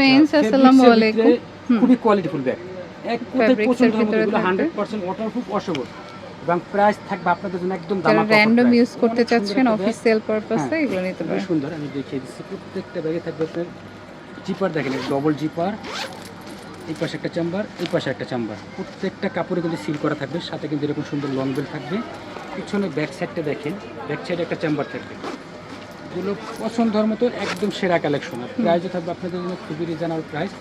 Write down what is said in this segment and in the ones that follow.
Friends আসসালামু আলাইকুম খুবই কোয়ালিটিফুল ব্যাগ এক কথায় পছন্দ হবে ভিতরে এগুলো থাকবে। হান্ড্রেড পার্সেন্ট ওয়াটারপ্রুফ অসবল এবং প্রাইস থাকবে আপনাদের জন্য একদম দামা র্যান্ডম ইউজ করতে চাচ্ছেন অফিসিয়াল পারপাসে হ্যাঁ, এগুলো নিতে পারেন। সুন্দর আমি দেখিয়ে দিচ্ছি। প্রত্যেকটা ব্যাগে থাকবে আপনার জিপার দেখেন ডবল জিপার এই পাশে একটা চেম্বার এই পাশে একটা চেম্বার প্রত্যেকটা কাপড়ে কিন্তু সিল করা থাকবে সাথে কিন্তু এরকম সুন্দর লং বেল থাকবে। পিছনে ব্যাক সাইডটা দেখেন ব্যাক সাইডে একটা চেম্বার থাকবে। এগুলো পছন্দের মতো একদম সেরা কালেকশন প্রাইসও থাকবে আপনাদের জন্য খুবই রিজনেবল প্রাইস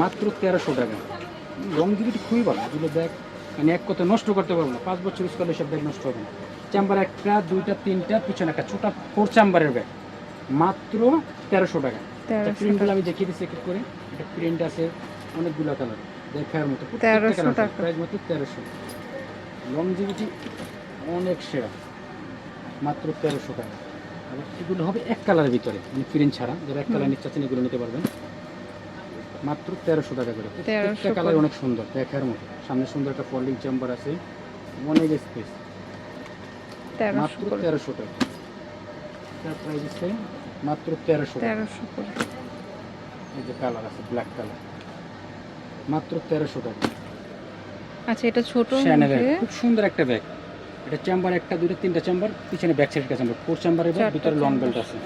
মাত্র তেরোশো টাকা। রং লংজিভিটি খুবই ভালো এগুলো ব্যাগ মানে এক কথা নষ্ট করতে পারব না। পাঁচ বছর ইউজ করলে সব ব্যাগ নষ্ট হবে না। চেম্বার একটা দুইটা তিনটা পিছনে একটা ছোটা ফোর চেম্বারের ব্যাগ মাত্র তেরোশো টাকা। প্রিন্টগুলো আমি দেখিয়ে দিচ্ছি এক করে। একটা প্রিন্ট আছে অনেকগুলো কালার দেখার মতো। 1300 টাকা। প্রাইস মাত্র তেরোশো। লংজিভিটি অনেক সেরা। মাত্র তেরোশো টাকা। এগুলো হবে এক কালারের ভিতরে মানে প্রিন্ট ছাড়া। যারা এক কালার নিতে চাচ্ছেন এগুলো নিতে পারবেন। মাত্র তেরোশো টাকা করে। প্রত্যেকটা কালার অনেক সুন্দর দেখার মতো। সামনে সুন্দর একটা ফোল্ডিং চেম্বার আছে অনেক স্পেস মাত্র তেরোশো টাকা। এটার প্রাইস আছে মাত্র তেরোশো তেরোশো এই যে কালার আছে ব্ল্যাক কালার। মাত্র তেরোশো টাকা। আচ্ছা এটা ছোট খুব সুন্দর একটা ব্যাগ এটা চেম্বার একটা দুটো তিনটা চেম্বার পিছনে ব্যাক সাইড একটা চেম্বার ফোর ব্যাগ চারটা ভিতরে লং বেল্ট আছে।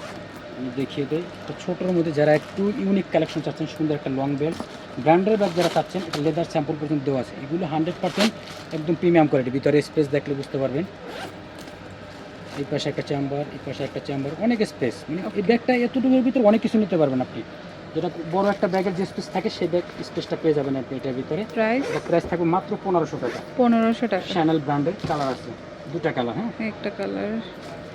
আমি দেখিয়ে দেই। তো ছোটোর মধ্যে যারা একটু ইউনিক কালেকশন চাচ্ছেন সুন্দর একটা লং বেল্ট ব্র্যান্ডের ব্যাগ যারা চাচ্ছেন এটা লেদার স্যাম্পল পর্যন্ত দেওয়া আছে। এগুলো হান্ড্রেড পার্সেন্ট একদম প্রিমিয়াম কোয়ালিটি ভিতরে স্পেস দেখলে বুঝতে পারবেন। এই পাশে একটা চেম্বার এই পাশে একটা চেম্বার অনেক স্পেস মানে এই ব্যাগটা এতটুকুর ভিতরে অনেক কিছু নিতে পারবেন আপনি। যেটা বড় একটা ব্যাগের যে স্পেস থাকে সেই ব্যাগ স্পেসটা পেয়ে যাবেন আপনি এটার ভিতরে। প্রাইস প্রাইস থাকবে মাত্র পনেরোশো টাকা। পনেরোশো টাকা। শ্যানেল ব্র্যান্ডের কালার আছে। দুটা কালার হ্যাঁ? একটা কালার।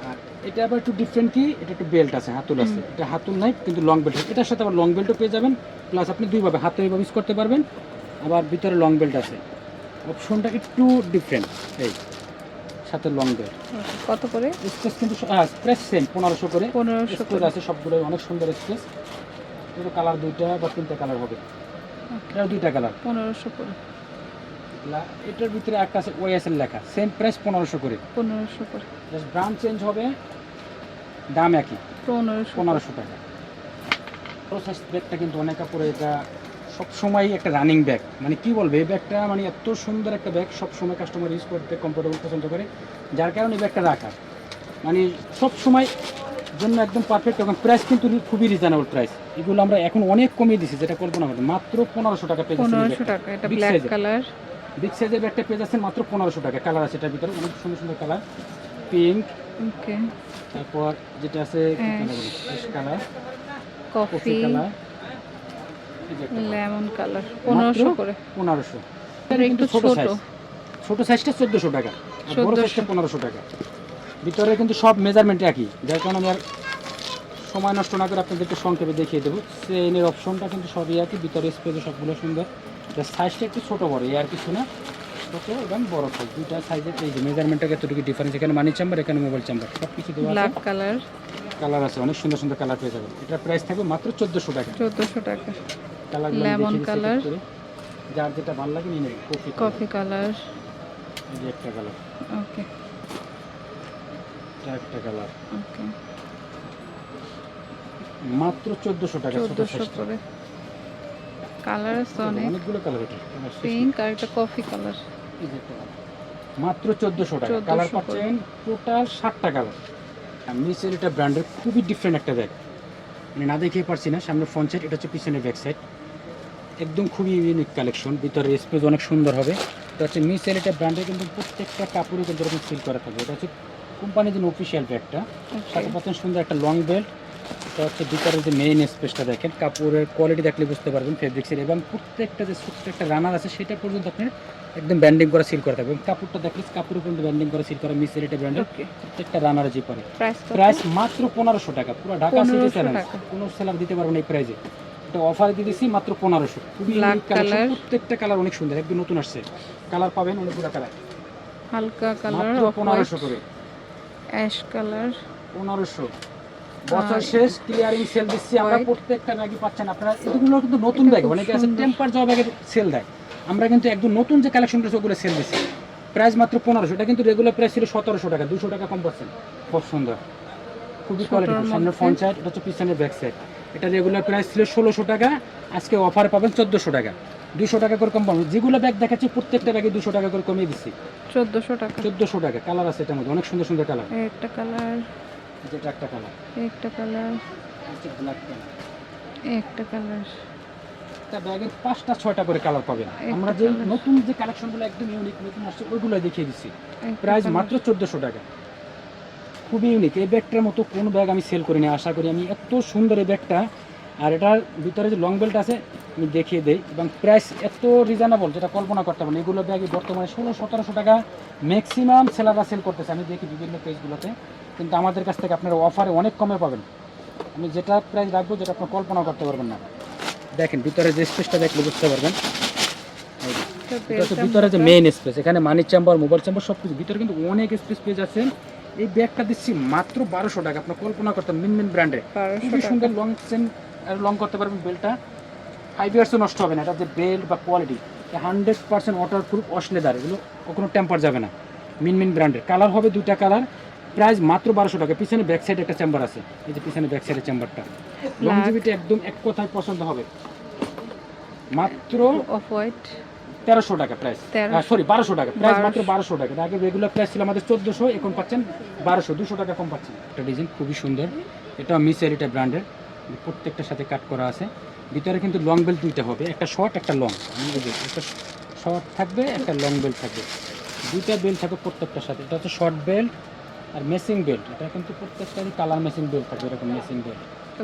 আর এটা আবার একটু ডিফারেন্ট কি? এটা একটু বেল্ট আছে হাতুল আছে। এটা হাতুল নাই কিন্তু লং বেল্ট এটার সাথে আবার লং বেল্টও পেয়ে যাবেন। প্লাস আপনি দুইভাবে হাতে এইভাবে ইউজ করতে পারবেন। আবার ভিতরে লং বেল্ট আছে। অপশনটা একটু ডিফারেন্ট এই সাথে লং বেল্ট কত করে? স্পেস কিন্তু প্রাইস সেম পনেরোশো করে। পনেরোশো করে। আছে সবগুলো অনেক সুন্দর স্পেস এটা কালার দুইটা বা তিনটা কালার হবে। এটা দুইটা কালার। পনেরোশো করে। এটার ভিতরে একটা আছে ওএসএল লেখা সেম প্রাইস পনেরোশো করে। পনেরোশো করে। জাস্ট ব্রান্ড চেঞ্জ হবে দাম একই পনেরোশো পনেরোশো টাকা। প্রসেস ব্যাগটা কিন্তু অনেক কাপড়ে এটা সবসময় একটা রানিং ব্যাগ মানে কি বলবে এই ব্যাগটা মানে এত সুন্দর একটা ব্যাগ সবসময় কাস্টমার ইউজ করতে কমফোর্টেবল পছন্দ করে। যার কারণে এই ব্যাগটা রাখা। মানে সব সময় জন্য একদম পারফেক্ট এবং প্রাইস কিন্তু খুবই রিজনেবল প্রাইস এগুলো আমরা এখন অনেক কমিয়ে দিচ্ছি যেটা কল্পনা করতে মাত্র পনেরোশো টাকা পেয়ে পনেরোশো টাকা এটা ব্ল্যাক কালার বিগ সাইজের ব্যাগটা পেয়ে যাচ্ছেন মাত্র পনেরোশো টাকা। কালার আছে এটার ভিতরে অনেক সুন্দর সুন্দর কালার পিঙ্ক ওকে তারপর যেটা আছে colour coffee colour lemon colour পনেরোশো করে। পনেরোশো। আর একটু ছোট ছোট। সাইজটা চোদ্দোশো টাকা। আর বড় সাইজটা পনেরোশো টাকা। ভিতরে কিন্তু সব মেজারমেন্ট একই। যার কারণে আমি আর সময় নষ্ট না করে আপনাদেরকে সংক্ষেপে দেখিয়ে দেবো। চেনের অপশনটা কিন্তু সবই একই। ভিতরে স্পেসও সবগুলো সুন্দর। সাইজটা একটু ছোটো বড় এই আর কিছু না। ছোট এবং বড় সাইজ দুইটা সাইজের এই যে মেজারমেন্টটা এতটুকু ডিফারেন্স এখানে মানি চাম্বার এখানে মোবাইল চাম্বার সব কিছু দেওয়া ব্ল্যাক কালার কালার আছে অনেক সুন্দর সুন্দর কালার পেয়ে যাবেন। এটার প্রাইস থাকবে মাত্র চোদ্দোশো টাকা। চোদ্দোশো টাকা। Colour Lemon colour। যার যেটা ভালো লাগে নিয়ে নেবেন কফি কফি কালার একটা কালার ওকে একটা কালার ওকে মাত্র চোদ্দোশো টাকা চোদ্দোশো size টা। করে। কালার আছে অনেক। অনেকগুলো কালার এটা। পিঙ্ক আর একটা কফি কালার। মাত্র চোদ্দোশো টাকা। কালার পাচ্ছেন টোটাল ষাটটা কালার নিচের এটা ব্র্যান্ডের খুবই ডিফারেন্ট একটা ব্যাগ মানে না দেখিয়ে পারছি না সামনে ফ্রন্ট সাইড এটা হচ্ছে পিছনের ব্যাক সাইড একদম খুবই ইউনিক কালেকশন ভিতরে স্পেস অনেক সুন্দর হবে। এটা হচ্ছে মিস এটা ব্র্যান্ডের কিন্তু প্রত্যেকটা কাপড়ে কিন্তু এরকম ফিল করা থাকবে এটা হচ্ছে কোম্পানির জন্য অফিসিয়াল ব্যাগটা সাথে পাচ্ছেন সুন্দর একটা লং বেল্ট এটা হচ্ছে ভিতরে যে মেইন স্পেসটা দেখেন কাপড়ের কোয়ালিটি দেখলে বুঝতে পারবেন ফেব্রিক্সের এবং প্রত্যেকটা যে ছোট্ট একটা রানার আছে সেটা পর্যন্ত আপনার একদম ব্যান্ডিং করা সিল করা থাকবে কাপড়টা দেখলে কাপড়ের পর্যন্ত ব্যান্ডিং করা সিল করা মিস এটা ব্র্যান্ডের প্রত্যেকটা রানার যে পরে। প্রাইস মাত্র পনেরোশো টাকা পুরো ঢাকা সিটি 1500 চ্যালেঞ্জ টাকা। কোনো সেলার দিতে পারবেন এই প্রাইজে এটা অফার দিয়ে দিচ্ছি মাত্র পনেরোশো। খুবই। প্রত্যেকটা কালার অনেক সুন্দর একদম নতুন আসছে। কালার পাবেন অনেকগুলো কালার হালকা কালার পনেরোশো করে। অ্যাশ কালার পনেরোশো। বছর শেষ ক্লিয়ারিং সেল দিচ্ছি। আমরা প্রত্যেকটা ব্যাগই পাচ্ছেন। আপনারা এগুলো কিন্তু নতুন ব্যাগ। অনেকে আছে টেম্পার জব ব্যাগের সেল দেয়। আমরা কিন্তু একদম নতুন যে কালেকশন রয়েছে ওগুলো সেল দিচ্ছি। প্রাইস মাত্র পনেরোশো। এটা কিন্তু রেগুলার প্রাইস ছিল সতেরোশো টাকা। দুশো টাকা কম পাচ্ছেন। খুব সুন্দর। খুবই কোয়ালিটি সামনে সাইড এটা হচ্ছে পিছনের ব্যাক সাইড এটা রেগুলার প্রাইস ছিল ষোলোশো টাকা। আজকে অফার পাবেন চোদ্দোশো টাকা। দুশো টাকা করে কম পাবেন যেগুলো ব্যাগ দেখাচ্ছি প্রত্যেকটা ব্যাগে দুশো টাকা করে কমিয়ে দিচ্ছি। চোদ্দোশো টাকা। চোদ্দোশো টাকা। কালার আছে এটার মধ্যে। অনেক সুন্দর সুন্দর কালার একটা কালার যেটা একটা কালার একটা কালার ব্ল্যাক কালার এই একটা কালার একটা ব্যাগে পাঁচটা ছয়টা করে কালার পাবেন। আমরা যে নতুন যে কালেকশনগুলো একদম ইউনিক নতুন আসছে ওইগুলো দেখিয়ে দিচ্ছি। প্রাইস মাত্র চোদ্দোশো টাকা। খুবই ইউনিক এই ব্যাগটার মতো কোন ব্যাগ আমি সেল করিনি। আশা করি আমি এত সুন্দর এই ব্যাগটা। আর এটার ভিতরে যে লং বেল্ট আছে আমি দেখিয়ে দেই। এবং প্রাইস এত রিজনেবল যেটা কল্পনা করতে পারেন এগুলো ব্যাগে বর্তমানে ষোলো সতেরোশো টাকা ম্যাক্সিমাম সেলাররা সেল করতেছে। আমি দেখি বিভিন্ন পেজগুলোতে কিন্তু আমাদের কাছ থেকে আপনারা অফারে অনেক কমে পাবেন। আমি যেটা প্রাইস রাখব যেটা আপনার কল্পনা করতে পারবেন না। দেখেন ভিতরে যে স্পেসটা দেখলে বুঝতে পারবেন। ভিতরে যে মেইন স্পেস এখানে মানি চেম্বার মোবাইল চেম্বার সব কিছু ভিতরে কিন্তু অনেক স্পেস পেজ আছে এই ব্যাগটা দিচ্ছি মাত্র বারোশো টাকা। আপনার কল্পনা করতে মিন মিন ব্র্যান্ডে খুবই সুন্দর লং চেন লং করতে পারবেন বেলটা ফাইভ ইয়ার্সও নষ্ট হবে না এটা যে বেল্ট বা quality hundred percent waterproof অসলেদার এগুলো কখনো টেম্পার যাবে না মিন মিন ব্র্যান্ডের কালার হবে দুইটা কালার প্রাইস মাত্র বারোশো টাকা পিছনে ব্যাক সাইডে একটা চেম্বার আছে এই যে পিছনে ব্যাক সাইডের চেম্বারটা লংজিভিটি একদম এক কথায় পছন্দ হবে। মাত্র অফ হোয়াইট তেরোশো টাকা প্রাইস সরি বারোশো টাকা প্রাইস মাত্র বারোশো টাকা। আগে রেগুলার প্রাইস ছিল আমাদের চোদ্দোশো এখন পাচ্ছেন বারোশো দুশো টাকা কম পাচ্ছেন। একটা ডিজাইন খুবই সুন্দর এটা মিসের এটা ব্র্যান্ডের প্রত্যেকটার সাথে কাট করা আছে। ভিতরে কিন্তু লং বেল্ট দুইটা হবে একটা শর্ট একটা লং একটা শর্ট থাকবে একটা লং বেল্ট থাকবে। দুইটা বেল্ট থাকবে প্রত্যেকটার সাথে। এটা হচ্ছে শর্ট বেল্ট আর মেসিং বেল্ট এটা কিন্তু প্রত্যেকটারই কালার মেসিং বেল্ট থাকবে এরকম মেসিং বেল্ট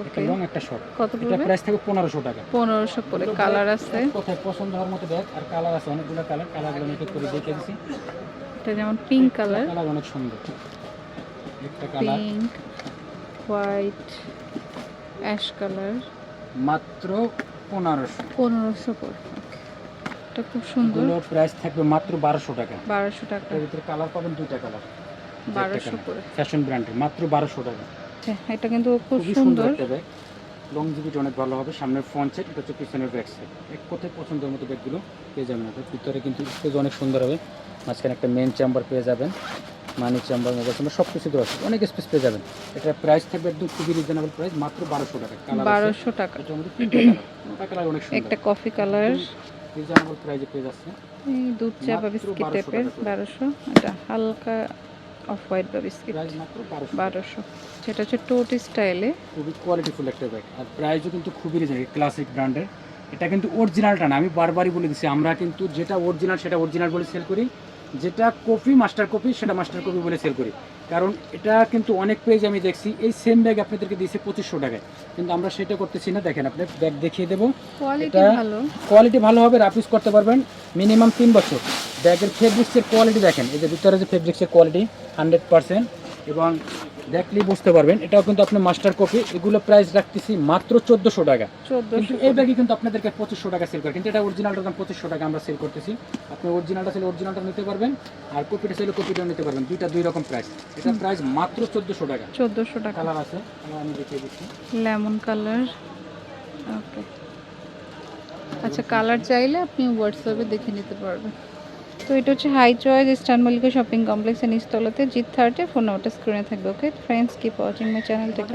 একটা লং একটা শর্ট কত এটা প্রাইস থাকবে পনেরোশো টাকা। পনেরোশো করে কালার আছে? কোথায় পছন্দ হওয়ার মতো ব্যাগ আর কালার আছে অনেকগুলো কালার কালারগুলো আমি করে দেখে এটা যেমন পিঙ্ক কালার কালার অনেক সুন্দর। একটা colour pink white ash colour মাত্র পনেরোশো। পনেরোশো করে এটা খুব সুন্দর। প্রাইস থাকবে মাত্র বারোশো টাকা। বারোশো টাকা। এর ভিতরে কালার পাবেন দুইটা কালার বারোশো করে। ফ্যাশন ব্র্যান্ডের মাত্র বারোশো টাকা। হ্যাঁ, এটা কিন্তু খুব সুন্দর। একটা ব্যাগ লং জিবিটি অনেক ভালো হবে। সামনের ফ্রন্ট সেট এটা হচ্ছে পিছনের ব্যাক সাইড এক কোথায় পছন্দের মতো ব্যাগগুলো পেয়ে যাবেন আপনার ভিতরে কিন্তু স্পেস অনেক সুন্দর হবে। মাঝখানে একটা মেন চেম্বার পেয়ে যাবেন। মানি চেম্বার মোবাইল চেম্বার সব কিছু দেওয়া আছে অনেক স্পেস পেয়ে যাবেন। এটা প্রাইস থাকবে একদম খুবই রিজনেবল প্রাইস মাত্র বারোশো টাকা। বারোশো টাকা। তিনটা কালার অনেক সুন্দর। একটা কফি কালার রিজনেবল প্রাইসে পেয়ে যাচ্ছে। এই দুধ চা বা বিস্কিট টাইপের বারোশো এটা হালকা অফ হোয়াইট বা বিস্কিট বারোশো। বারোশো। সেটা হচ্ছে টোট স্টাইলে খুবই কোয়ালিটিফুল একটা ব্যাগ আর প্রাইসও কিন্তু খুবই রিজনেবল ক্লাসিক ব্র্যান্ডের এটা কিন্তু অরিজিনালটা না আমি বারবারই বলে দিচ্ছি আমরা কিন্তু যেটা অরিজিনাল সেটা অরিজিনাল বলে সেল করি। যেটা কপি মাস্টার কপি সেটা মাস্টার কপি বলে সেল করি। কারণ এটা কিন্তু অনেক পেজ আমি দেখছি এই সেম ব্যাগ আপনাদেরকে দিয়েছে পঁচিশশো টাকায়। কিন্তু আমরা সেটা করতেছি না দেখেন আপনার ব্যাগ দেখিয়ে দেবো। কোয়ালিটি এটা- ভালো। কোয়ালিটি ভালো হবে রাফ ইউজ করতে পারবেন মিনিমাম তিন বছর। ব্যাগের ফেব্রিক্সের কোয়ালিটি দেখেন এই যে ভিতরে যে ফেব্রিক্সের কোয়ালিটি হান্ড্রেড পার্সেন্ট এবং দেখলেই বুঝতে পারবেন। এটাও কিন্তু আপনি মাস্টার কপি এগুলো প্রাইস রাখতেছি মাত্র চোদ্দোশো টাকা। কিন্তু এই ব্যাগে কিন্তু আপনাদেরকে পঁচিশশো টাকা সেল করে। কিন্তু এটা অরিজিনালটার দাম পঁচিশশো টাকা আমরা সেল করতেছি। আপনি অরিজিনালটা চাইলে অরিজিনালটা নিতে পারবেন। আর কপিটা চাইলে কপিটাও নিতে পারবেন। দুইটা দুই রকম প্রাইস এটা প্রাইস মাত্র চোদ্দোশো টাকা। চোদ্দোশো টাকা। কালার আছে। আমি দেখিয়ে দিচ্ছি। লেমন কালার ওকে আচ্ছা কালার চাইলে আপনি হোয়াটসঅ্যাপে দেখে নিতে পারবেন। তো এটা হচ্ছে high choice Eastern Mallika shopping কমপ্লেক্সের নিচতলাতে জিত থার্টে ফোন নাম্বারটা স্ক্রিনে থাকবে okay friends keep watching my channel tech